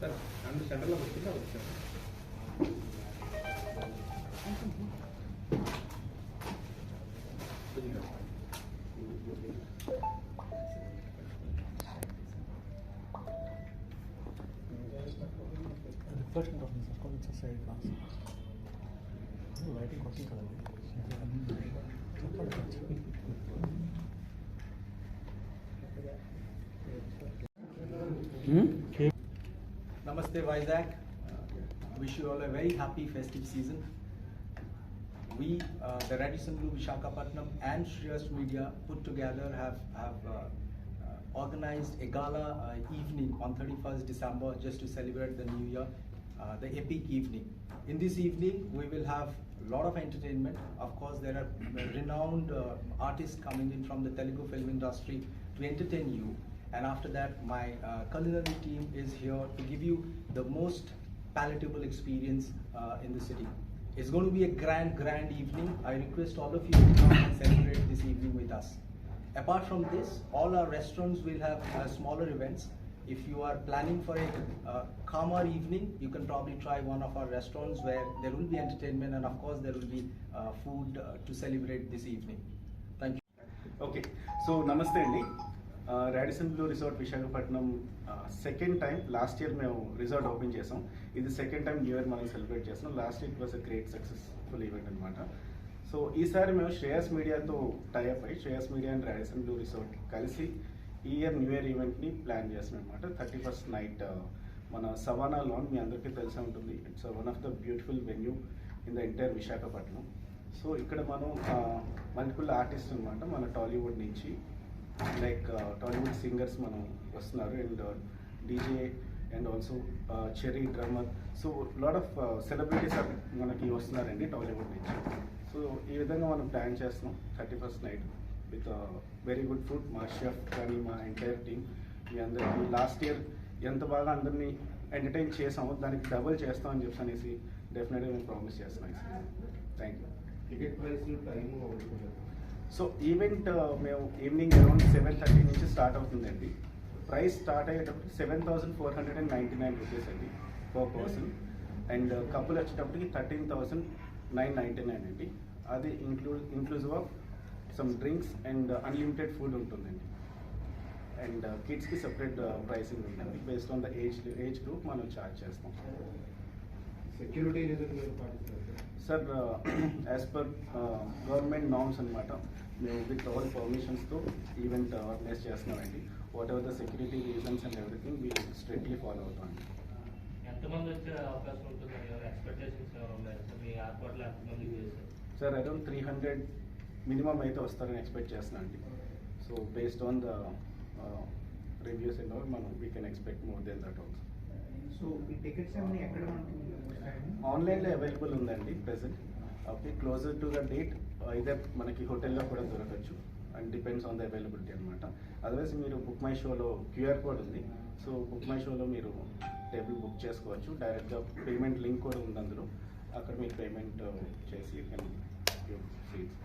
Sir and central ಬರ್ತಿಲ್ಲ ಬರ್ತೀವಿ reflection ಕೊಡ್ತೀನಿ ಸರ್ ಕೊಂಚ ಸೈಡ್ ಕಾಣಿಸ್ ಲೈಟಿಂಗ್ ಕೊಡ್ತೀನಿ ಕಲರ್ ಹ್ಞೂ Namaste Vizag. Wish you all a very happy festive season. We, uh, the Radisson Blue Vishakhapatnam and Shreyas Media put together have, have uh, uh, organized a gala uh, evening on 31st December just to celebrate the new year, uh, the epic evening. In this evening, we will have a lot of entertainment. Of course, there are renowned uh, artists coming in from the Telugu film industry to entertain you. And after that, my uh, culinary team is here to give you the most palatable experience uh, in the city. It's going to be a grand, grand evening. I request all of you to come and celebrate this evening with us. Apart from this, all our restaurants will have uh, smaller events. If you are planning for a uh, calmer evening, you can probably try one of our restaurants where there will be entertainment and of course there will be uh, food uh, to celebrate this evening. Thank you. Okay, so namaste Radisson Blu resort Visakhapatnam second time last year మేము resort open చేసాం. ఇది second time new year మనం celebrate చేస్తున్నాం. Last year was a great successful event అనమాట so ఈసారి మేము శ్రేయస్ మీడియాతో tie up అయ్యి Shreyas media and Radisson Blu resort కలిసి ఈ ఇయర్ న్యూ ఇయర్ ఈవెంట్ని ప్లాన్ చేస్తున్నాం అనమాట థర్టీ ఫస్ట్ నైట్ మన సవానా లాన్ మీ అందరికీ తెలిసే ఉంటుంది. It's one of the beautiful venue in the entire Visakhapatnam. So ఇక్కడ మనం మల్టిపుల్ ఆర్టిస్ట్ అనమాట మన టాలీవుడ్ నుంచి లైక్ uh, టాలీవుడ్ సింగర్స్ మనం వస్తున్నారు and uh, DJ and also Cherry drummer so lot of celebrities మనకి వస్తున్నారండి టాలీవుడ్ నుంచి. సో ఈ విధంగా మనం ప్లాన్ చేస్తున్నాం thirty first night with very good food మా షెఫ్ కానీ మా ఎంటైర్ టీమ్ మీ అందరికీ. లాస్ట్ ఇయర్ ఎంత బాగా అందరినీ ఎంటర్టైన్ చేసామో దానికి డబుల్ చేస్తామని చెప్పి అనేసి డెఫినెట్గా మేము ప్రామిస్ చేస్తున్నాం thank you ticket price time so event మేము ఈవినింగ్ అరౌండ్ సెవెన్ థర్టీ నుంచి స్టార్ట్ అవుతుందండి. ప్రైస్ స్టార్ట్ అయ్యేటప్పటికి seven thousand four hundred and ninety nine rupees అండి పర్ పర్సన్ అండ్ కపుల్ వచ్చేటప్పటికి thirteen thousand nine ninety nine అండి. అది include inclusive of some drinks and unlimited food ఉంటుందండి. And కిడ్స్కి separate pricing ఉంటుంది based on the age age group మనం charge చేస్తాం. Security reason sir as per government norms అనమాట మేము విత్ ఆల్ పర్మిషన్స్తో ఈవెంట్ ఆర్గనైజ్ చేస్తున్నామండి. Whatever the security reasons and everything we strictly follow ఎంతమంది వచ్చే అవకాశం ఉంటుంది ఎక్స్పెక్టేషన్స్ మీ ఏర్పాట్లు ఎంతమంది చేశారు sir around three hundred minimum అయితే వస్తారని ఎక్స్పెక్ట్ చేస్తున్నాను అండి so based on the reviews and all మనం we can expect more than that also so ఈ టికెట్స్ అన్ని ఎక్కడ మనకి ఆన్లైన్లో అవైలబుల్ ఉందండి present okay closer to the date ఇదే మనకి హోటల్లో కూడా దొరకచ్చు. And depends on the availability అనమాట అదర్వైజ్ మీరు బుక్ మై షోలో క్యూఆర్ కోడ్ ఉంది. సో బుక్ మై షోలో మీరు టేబుల్ బుక్ చేసుకోవచ్చు. డైరెక్ట్గా పేమెంట్ లింక్ కూడా ఉంది అందులో. అక్కడ మీరు పేమెంట్ uh, చేసి సీట్స్